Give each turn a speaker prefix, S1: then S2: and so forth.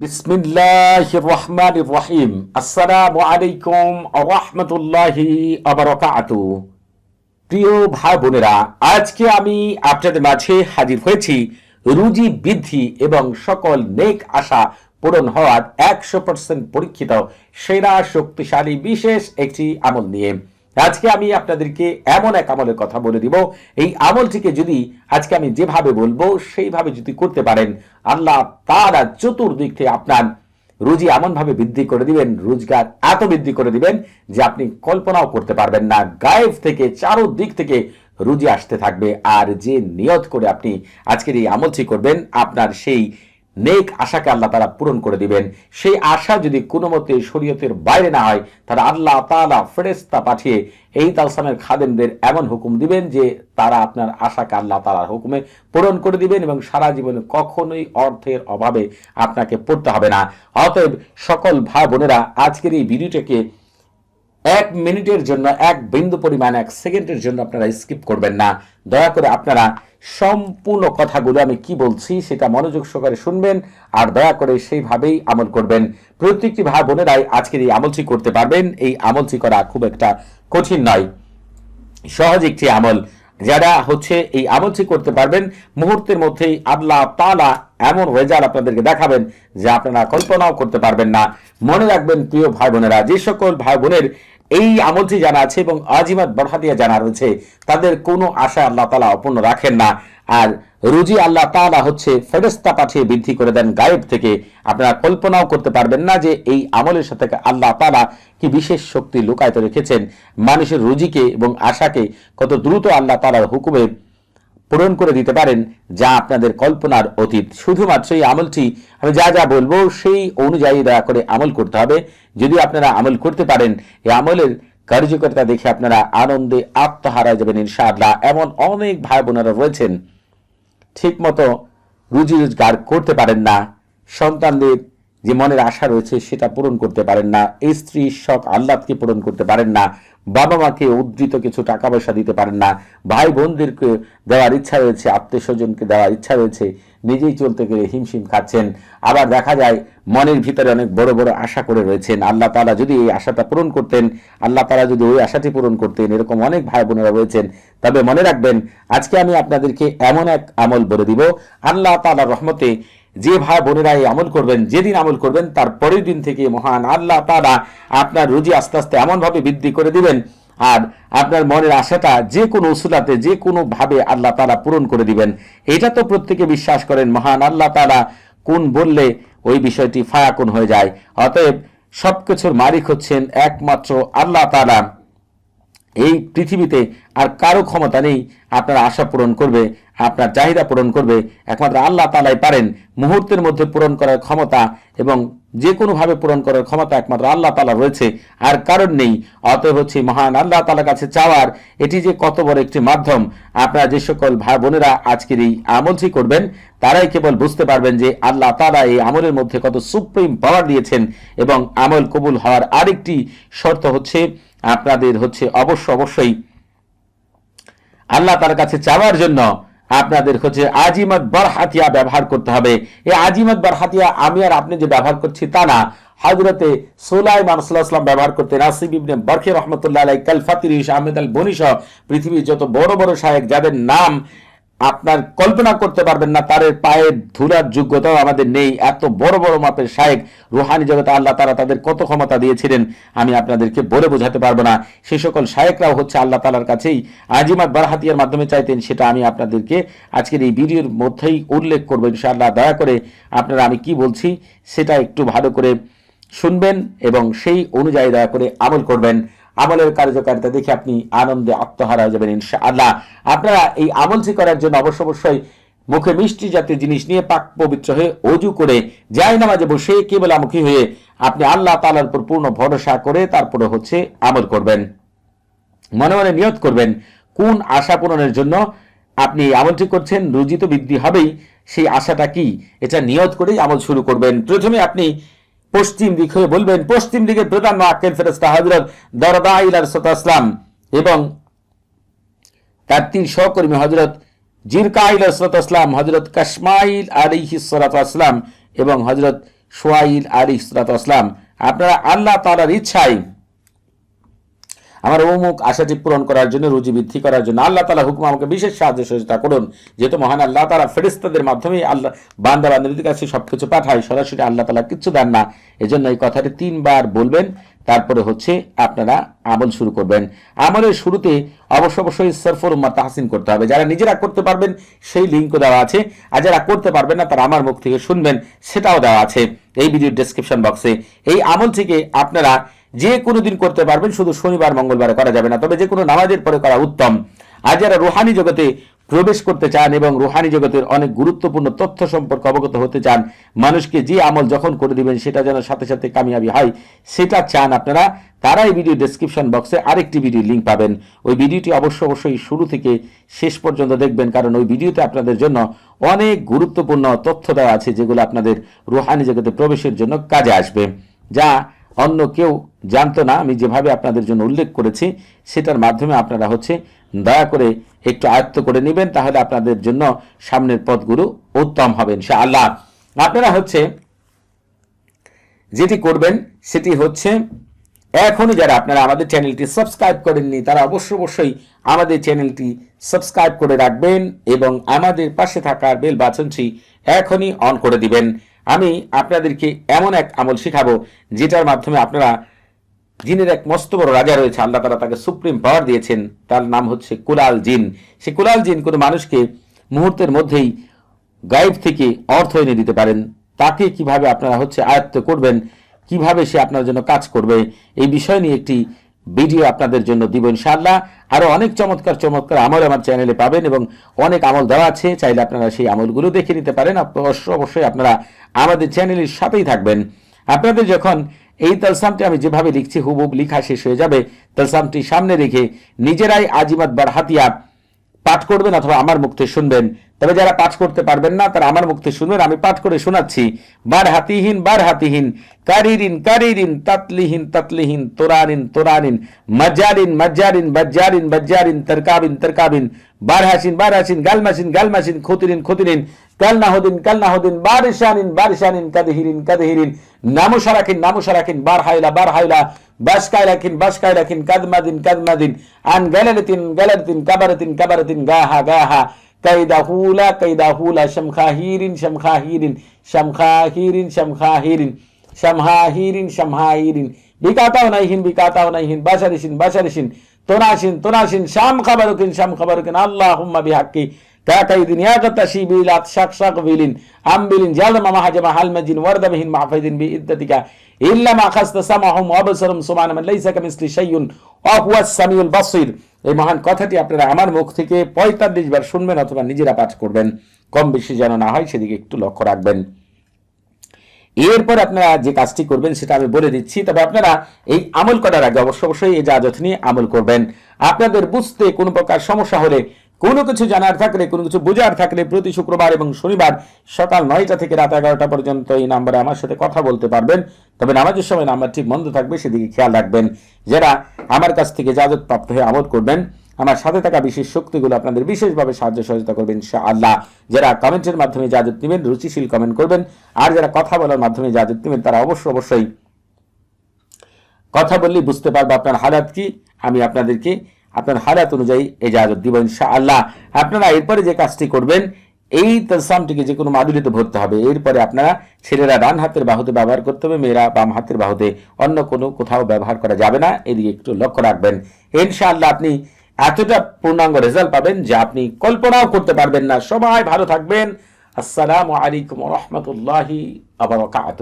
S1: বিসমিল্লাহ রহমান রহিম। আসসালামু আলাইকুম রহমতুল্লাহি আবরকাতু প্রিয় ভাই বোনেরা আজকে আমি আপনাদের মাঝে হাজির হয়েছি রুজি বৃদ্ধি এবং সকল নেক আশা পূরণ হওয়ার একশো পার্সেন্ট পরীক্ষিত, সেরা, শক্তিশালী, বিশেষ একটি আমল নিয়ে। আজকে আমি আপনাদেরকে এমন এক আমলের কথা বলে দিব। এই আমলটিকে যদি আজকে আমি যেভাবে বলব, সেইভাবে যদি করতে পারেন, আল্লাহ তারা চতুর্দিক থেকে আপনার রুজি এমন ভাবে বৃদ্ধি করে দিবেন, রোজগার এত বৃদ্ধি করে দিবেন যে আপনি কল্পনাও করতে পারবেন না। গায়েব থেকে, চারোদিক থেকে রুজি আসতে থাকবে। আর যে নিয়ত করে আপনি আজকের এই আমলটি করবেন, আপনার সেই নেক আশাকে আল্লাহ তারা পূরণ করে দিবেন। সেই আশা যদি কোনো মতে শরীয়তের বাইরে না হয়, তাহলে আল্লাহ তালা ফেরেস্তা পাঠিয়ে এই তালসামের খাদেমদের এমন হুকুম দিবেন যে তারা আপনার আশাকে আল্লাহ তালার হুকুমে পূরণ করে দিবেন এবং সারা জীবনে কখনোই অর্থের অভাবে আপনাকে পড়তে হবে না। অতএব সকল ভাই বোনেরা আজকের এই ভিডিওটাকে এক মিনিটের জন্য, এক বিন্দু পরিমাণ, এক সেকেন্ডের জন্য আপনারা স্কিপ করবেন না। দয়া করে আপনারা সম্পূর্ণ কথাগুলো আমি কি বলছি সেটা মনোযোগ সহকারে শুনবেন আর দয়া করে সেইভাবেই আমল করবেন। প্রত্যেকটি ভাই বোনেরাই আজকের এই আমলটি করতে পারবেন। এই আমলটি করা খুব একটা কঠিন নয়। সহজ একটি আমল। যারা হচ্ছে এই আমলটি করতে পারবেন, মুহূর্তের মধ্যেই আল্লাহ তালা এমন রেজাল্ট আপনাদেরকে দেখাবেন যে আপনারা কল্পনাও করতে পারবেন না। মনে রাখবেন, প্রিয় ভাই বোনেরা, যে সকল ভাই বোনের এই আমলটি জানা আছে এবং আজিমাত বরহাদিয়া জানা রয়েছে, তাদের কোনো আশা আল্লাহ তালা অপূর্ণ রাখেন না। আর রুজি আল্লাহ তালা হচ্ছে ফেরেস্তা পাঠিয়ে বৃদ্ধি করে দেন গায়েব থেকে। আপনারা কল্পনাও করতে পারবেন না যে এই আমলের সাথে আল্লাহ তালা কি বিশেষ শক্তি লুকায়িত রেখেছেন। মানুষের রুজিকে এবং আশাকে কত দ্রুত আল্লাহ তালার হুকুমে পূরণ করে দিতে পারেন, যা আপনাদের কল্পনার অতীত। শুধুমাত্র এই আমলটি, আমি যা যা বলব সেই অনুযায়ী দয়া করে আমল করতে হবে। যদি আপনারা আমল করতে পারেন, এই আমলের কার্যকর্তা দেখে আপনারা আনন্দে আত্মহারা যাবেন ইনশাআল্লাহ। এমন অনেক ভাই বোনেরা রয়েছেন ঠিক মতো রুজি রোজগার করতে পারেন না। সন্তানদের যে মনের আশা রয়েছে সেটা পূরণ করতে পারেন না স্ত্রী শখ আহ্লাদকে পূরণ করতে পারেন না বাবা মাকে উদ্ধৃত কিছু টাকা পয়সা দিতে পারেন না ভাই বোনদেরকে দেওয়ার ইচ্ছা রয়েছে আত্মীয় স্বজনকে দেওয়ার ইচ্ছা রয়েছে, নিজেই চলতে গেলে হিমশিম খাচ্ছেন। আবার দেখা যায় মনের ভিতরে অনেক বড় বড় আশা করে রয়েছেন। আল্লাহ তালা যদি এই আশাটা পূরণ করতেন, আল্লাহ তালা যদি ওই আশাটি পূরণ করতেন, এরকম অনেক ভাই বোনেরা রয়েছেন। তবে মনে রাখবেন, আজকে আমি আপনাদেরকে এমন এক আমল বলে দিব, আল্লাহ তালার রহমতে যে ভাই বোনেরা এই আমল করবেন, যেদিন আমল করবেন, তার পরের দিন থেকে মহান আল্লাহ তারা আপনার রুজি আস্তে আস্তে এমনভাবে বৃদ্ধি করে দিবেন। আর আপনার মনের আশাটা যে কোনো উসুলাতে, যে কোনো ভাবে আল্লাহ তালা পূরণ করে দিবেন। এটা তো প্রত্যেকে বিশ্বাস করেন, মহান আল্লাহ তালা কোন বললে ওই বিষয়টি ফায়াকুন হয়ে যায়। অতএব সবকিছুর মালিক হচ্ছেন একমাত্র আল্লাহ তালা এই পৃথিবীতে আর কারও ক্ষমতা নেই, আপনার আশা পূরণ করবে, আপনার চাহিদা পূরণ করবে। একমাত্র আল্লাহ তালাই পারেন মুহূর্তের মধ্যে পূরণ করার ক্ষমতা এবং যে কোনোভাবে পূরণ করার ক্ষমতা একমাত্র আল্লাহ তালা রয়েছে, আর কারণ নেই। অতএব হচ্ছে মহান আল্লাহ তালার কাছে চাওয়ার এটি যে কত বড় একটি মাধ্যম, আপনারা যে সকল ভাই বোনেরা আজকের এই আমলটি করবেন, তারাই কেবল বুঝতে পারবেন যে আল্লাহ তালা এই আমলের মধ্যে কত সুপ্রিম পাওয়ার দিয়েছেন এবং আমল কবুল হওয়ার আরেকটি শর্ত হচ্ছে, আপনাদের হচ্ছে অবশ্য অবশ্যই আল্লাহ তার কাছে চাওয়ার জন্য আপনাদের হচ্ছে আজিমত বরহাতিয়া ব্যবহার করতে হবে। এই আজিমত বরহাতিয়া আমি আর আপনি যে ব্যবহার করছি তা না। হাজরতে সোলাই মানসুল্লাহাম ব্যবহার করতে নাসিব ইবনে বরখে রহমতুল্লাহ আলাই কালফাতির আহমেদ আল বনিশ পৃথিবীর যত বড় বড় শায়েক, যাদের নাম আপনার কল্পনা করতে পারবেন না তাদের পায়ের ধুলার যোগ্যতাও আমাদের নেই। এত বড় বড় মাপের শায়েক রুহানি জগতে আল্লাহ তারা তাদের কত ক্ষমতা দিয়েছিলেন, আমি আপনাদেরকে বলে বোঝাতে পারব না। সে সকল শায়েকরাও হচ্ছে আল্লাহ তালার কাছেই আজিমাত বারহাতিয়ার মাধ্যমে চাইতেন, সেটা আমি আপনাদেরকে আজকের এই ভিডিওর মধ্যেই উল্লেখ করব। ইনশাআল্লাহ, দয়া করে আপনারা আমি কি বলছি, সেটা একটু ভালো করে শুনবেন এবং সেই অনুযায়ী দয়া করে আমল করবেন। আমলের কার্যকারিতা দেখে আপনি আনন্দে আত্মহারা হয়ে যাবেন, ইনশাআল্লাহ। আপনারা এই আমলটি করার জন্য অবশ্য অবশ্যই মুখে মিষ্টি জাতীয় জিনিস নিয়ে পাক পবিত্র হয়ে অজু করে যায় নামাজে বসে কেবলামুখী হয়ে আপনি আল্লাহ তালার উপর পূর্ণ ভরসা করে তারপরে হচ্ছে আমল করবেন। মনে মনে নিয়ত করবেন, কোন আশা পূরণের জন্য আপনি আমলটি করছেন রুজি তো বৃদ্ধি হবেই, সেই আশাটা কি? এটা নিয়ত করেই আমল শুরু করবেন। প্রথমে আপনি পশ্চিম দিক হয়ে বলবেন, পশ্চিম দিকে প্রধান মাকের ফেরস্তা হজরত দরদা ইসলাম এবং তার তিন সহকর্মী হজরত জিরকা আসলাম হজরত কাশমাইল আলী আসলাম এবং হজরত সোয়াইল আলী আসলাম আপনারা আল্লাহ তালার ইচ্ছায় আমার অমুক আশাটি পূরণ করার জন্য, রুজি বৃদ্ধি করার জন্য। আল্লাহ তালা হুকুম আমাকে বিশেষ সাহায্য সহযোগিতা করুন। যেহেতু মহান আল্লাহ তালা ফেরিস্তাদের মাধ্যমে আল্লাহ বান্দা বান্ধবীদের কাছে সবকিছু পাঠায়, সরাসরি আল্লাহ তালা কিচ্ছু দেন না। এজন্য এই কথাটি তিনবার বলবেন, তারপরে হচ্ছে আপনারা আমল শুরু করবেন। আমলের শুরুতে অবশ্য অবশ্যই সরফর উম্মা তাহসিন করতে হবে। যারা নিজেরা করতে পারবেন, সেই লিঙ্কও দেওয়া আছে। আর যারা করতে পারবেন না, তারা আমার মুখ থেকে শুনবেন, সেটাও দেওয়া আছে। এই ভিডিওর ডেসক্রিপশন বক্সে এই আমল থেকে আপনারা যে কোনো দিন করতে পারবেন, শুধু শনিবার, মঙ্গলবারে করা যাবে না। তবে যে কোনো নামাজের পরে করা উত্তম। আর যারা রুহানি জগতে প্রবেশ করতে চান এবং রুহানি জগতের অনেক গুরুত্বপূর্ণ তথ্য সম্পর্কে অবগত হতে চান, মানুষকে যে আমল যখন করে দিবেন, সেটা যেন সাথে সাথে কামিয়াবি হয়, সেটা চান আপনারা তারা এই ভিডিও ডেসক্রিপশন বক্সে আরেকটি ভিডিও লিঙ্ক পাবেন। ওই ভিডিওটি অবশ্য অবশ্যই শুরু থেকে শেষ পর্যন্ত দেখবেন, কারণ ওই ভিডিওতে আপনাদের জন্য অনেক গুরুত্বপূর্ণ তথ্য দেওয়া আছে, যেগুলো আপনাদের রুহানি জগতে প্রবেশের জন্য কাজে আসবে। যা অন্য কেউ জানতো না, আমি যেভাবে আপনাদের জন্য উল্লেখ করেছি, সেটার মাধ্যমে আপনারা হচ্ছে দয়া করে একটু আয়ত্ত করে নেবেন, তাহলে আপনাদের জন্য সামনের পথগুলো উত্তম হবে আল্লাহ আপনারা হচ্ছে যেটি করবেন, সেটি হচ্ছে এখনই যারা আপনারা আমাদের চ্যানেলটি সাবস্ক্রাইব করেননি, তারা অবশ্য অবশ্যই আমাদের চ্যানেলটি সাবস্ক্রাইব করে রাখবেন এবং আমাদের পাশে থাকা বেল বাটনটি এখনই অন করে দিবেন। আমি আপনাদেরকে এমন এক আমল শিখাবো, যেটার মাধ্যমে আপনারা জিনের এক মস্ত বড় রাজা রয়েছে, আল্লাহ তারা তাকে সুপ্রিম পাওয়ার দিয়েছেন। তার নাম হচ্ছে কুলাল জিন। সে কুলাল জিন কোনো মানুষকে মুহূর্তের মধ্যেই গাইড থেকে অর্থ এনে দিতে পারেন। তাকে কীভাবে আপনারা হচ্ছে আয়ত্ত করবেন, কীভাবে সে আপনার জন্য কাজ করবে, এই বিষয় নিয়ে একটি ভিডিও আপনাদের জন্য দিব ইনশাআল্লাহ। আরও অনেক চমৎকার চমৎকার আমল আমার চ্যানেলে পাবেন এবং অনেক আমল দেওয়া আছে। চাইলে আপনারা সেই আমলগুলো দেখে নিতে পারেন। অবশ্য, অবশ্যই আপনারা আমাদের চ্যানেলের সাথেই থাকবেন। আপনাদের যখন এই তালসামটি আমি যেভাবে লিখছি হুবুব লিখা শেষ হয়ে যাবে। তালসামটি সামনে রেখে নিজেরাই আজিমাত বার হাতিয়া পাঠ করবেন অথবা আমার মুখ থেকে শুনবেন। তবে যারা পাঠ করতে পারবেন না, তারা আমার থেকে শুনবেন আমি পাঠ করে শোনাচ্ছি। বার হাতিহীন বার হাতিহীন, কারিরিন কারিরিন, তাতলিহীন তাতলিহীন, তোরানিন তোরানিন, মজ্জারিন মজ্জারিন, বজ্জারিন বজ্জারিন, তরকাবিন তরকাবিন, বার হাসিন বার হাসিন গালমাসিন গালমাসিন খতিরিন খতিরিন কালনাহুদিন কালনাহুদিন বারিশানিন বারিশানিন কাদহিরিন কাদহিরিন নামুসারাকিন নামুসারাকিন বার হাইলা বার হাইলা, বাসকাইলাকিন বাসকাইলাকিন, কাদমাদিন কাদমাদিন, আন গালালাতিন গালালাতিন, কাবারাতিন কাবারাতিন, গাহা গাহা كيدا هولا كيدا هولا شمخا هيرين شمخا هيرين شمخا هيرين شمخا هيرين شمخاهير هيرين شمهاهير هيرين بكاتا ونايهن بكاتا ونايهن بشرشن بشرشن تناشن تناشن شام خبركن شام خبركن اللهم بحقي. كاكيدن يا قتشي بيلات شق شاك بيلن أم بيلين جلم ما حجم حال مجين ورد بهن معفيدن بإدتك. إلا ما خست سمعهم وبصرهم سبحان من ليس كمثل شيء وهو السميع البصير. এই মহান কথাটি আপনারা আমার মুখ থেকে পঁয়তাল্লিশ বার শুনবেন অথবা নিজেরা পাঠ করবেন। কম বেশি যেন না হয় সেদিকে একটু লক্ষ্য রাখবেন। এরপর আপনারা যে কাজটি করবেন সেটা আমি বলে দিচ্ছি। তবে আপনারা এই আমল করার আগে অবশ্য অবশ্যই এই জাজত নিয়ে আমল করবেন। আপনাদের বুঝতে কোনো প্রকার সমস্যা হলে কোনো কিছু জানার থাকলে, কোনো কিছু বোঝার থাকলে প্রতি শুক্রবার এবং শনিবার সকাল নয়টা থেকে রাত এগারোটা পর্যন্ত এই নাম্বারে আমার সাথে কথা বলতে পারবেন। তবে নামাজের সময় নাম্বার ঠিক বন্ধ থাকবে, সেদিকে খেয়াল রাখবেন। যারা আমার কাছ থেকে জাজত প্রাপ্ত হয়ে আমল করবেন, আমার সাথে থাকা বিশেষ শক্তিগুলো আপনাদের বিশেষভাবে সাহায্য সহযোগিতা করবেন আল্লাহ যারা কমেন্টের মাধ্যমে জাজত নেবেন, রুচিশীল কমেন্ট করবেন, আর যারা কথা বলার মাধ্যমে জাজত নেবেন, তারা অবশ্যই অবশ্যই কথা বললেই বুঝতে পারব আপনার হালাত কি। আমি আপনাদেরকে আপনার হালাত অনুযায়ী এজাজত দিব আল্লাহ আপনারা এরপরে যে কাজটি করবেন, এই তলসামটিকে যে কোনো মাদুলিতে ভরতে হবে। এরপরে আপনারা ছেলেরা ডান হাতের বাহুতে ব্যবহার করতে হবে, মেয়েরা বাম হাতের বাহুতে অন্য কোনো কোথাও ব্যবহার করা যাবে না। এদিকে একটু লক্ষ্য রাখবেন। ইনশাআল্লাহ আপনি এতটা পূর্ণাঙ্গ রেজাল্ট পাবেন যে আপনি কল্পনাও করতে পারবেন না। সবাই ভালো থাকবেন। আসসালামু আলাইকুম রহমতুল্লাহি আবরকাত